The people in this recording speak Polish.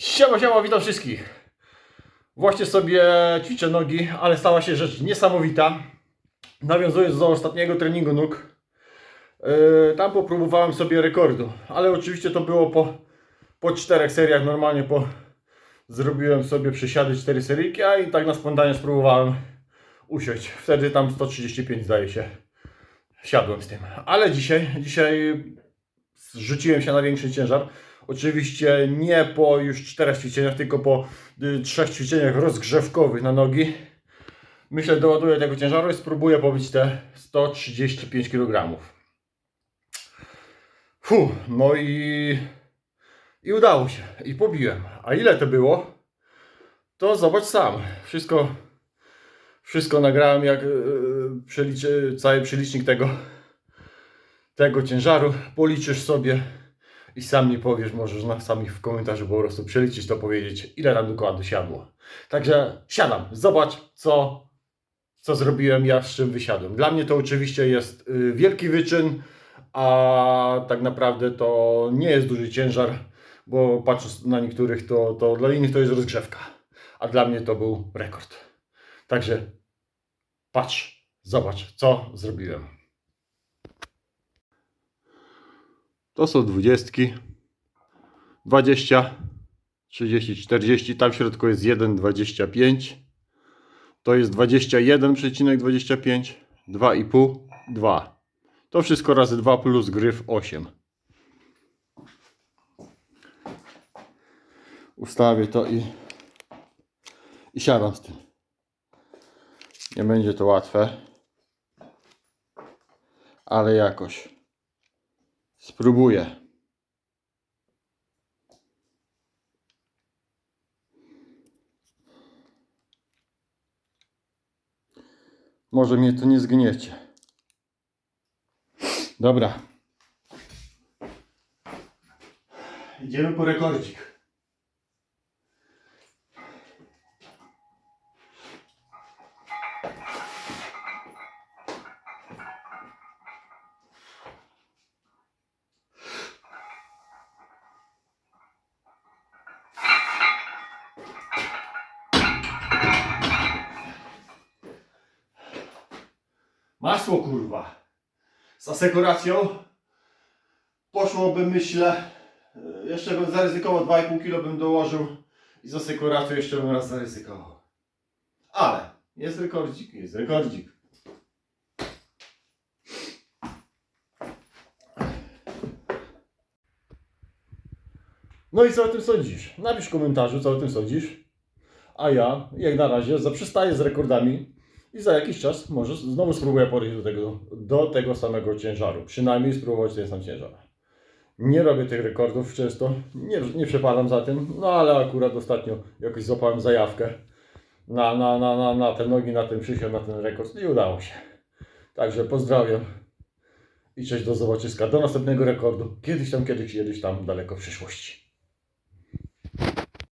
Siema, siema, witam wszystkich. Właśnie sobie ćwiczę nogi, ale stała się rzecz niesamowita. Nawiązując do ostatniego treningu nóg, yy, tam popróbowałem sobie rekordu, ale oczywiście to było po, po czterech seriach, normalnie po zrobiłem sobie przysiady cztery seryjki, a i tak na spontanie spróbowałem usiąść. Wtedy tam 135 zdaje się. Siadłem z tym. Ale dzisiaj, dzisiaj rzuciłem się na większy ciężar. Oczywiście nie po już czterech ćwiczeniach, tylko po y, trzech ćwiczeniach rozgrzewkowych na nogi. Myślę, doładuję tego ciężaru i spróbuję pobić te 135 kg. Fu, no i, i udało się. I pobiłem. A ile to było? To zobacz sam. Wszystko, wszystko nagrałem, jak yy, przeliczy, cały przelicznik tego, tego ciężaru. Policzysz sobie i sam mi powiesz, możesz na sami w komentarzu po prostu przeliczyć to, powiedzieć, ile nam dokładnie siadło. Także siadam, zobacz, co, co zrobiłem ja, z czym wysiadłem. Dla mnie to oczywiście jest y, wielki wyczyn, a tak naprawdę to nie jest duży ciężar, bo patrząc na niektórych, to, to dla innych to jest rozgrzewka, a dla mnie to był rekord. Także patrz, zobacz, co zrobiłem. To są dwudziestki. 20, 30, 40. Tam w środku jest 1,25. To jest 21,25. 2,5, 2. To wszystko razy 2 plus gryf 8. Ustawię to i, i siadam z tym. Nie będzie to łatwe. Ale jakoś. Spróbuję. Może mnie to nie zgniecie. Dobra. Idziemy po rekordzik. Masło kurwa. Z asekuracją poszłoby myślę, e, jeszcze bym zaryzykował 2,5 kg bym dołożył i z asekuracją jeszcze bym raz zaryzykował. Ale jest rekordzik, jest rekordzik. No i co o tym sądzisz? Napisz w komentarzu, co o tym sądzisz. A ja, jak na razie, zaprzestaję z rekordami i za jakiś czas może znowu spróbuję podejść do tego, do tego samego ciężaru. Przynajmniej spróbować ten sam ciężar. Nie robię tych rekordów często, nie, nie przepadam za tym, no ale akurat ostatnio jakoś złapałem zajawkę na, na, na, na, na te nogi, na ten przysiad, na ten rekord i udało się. Także pozdrawiam i cześć do zobaczyska, do następnego rekordu. Kiedyś tam, kiedyś, kiedyś tam daleko w przyszłości.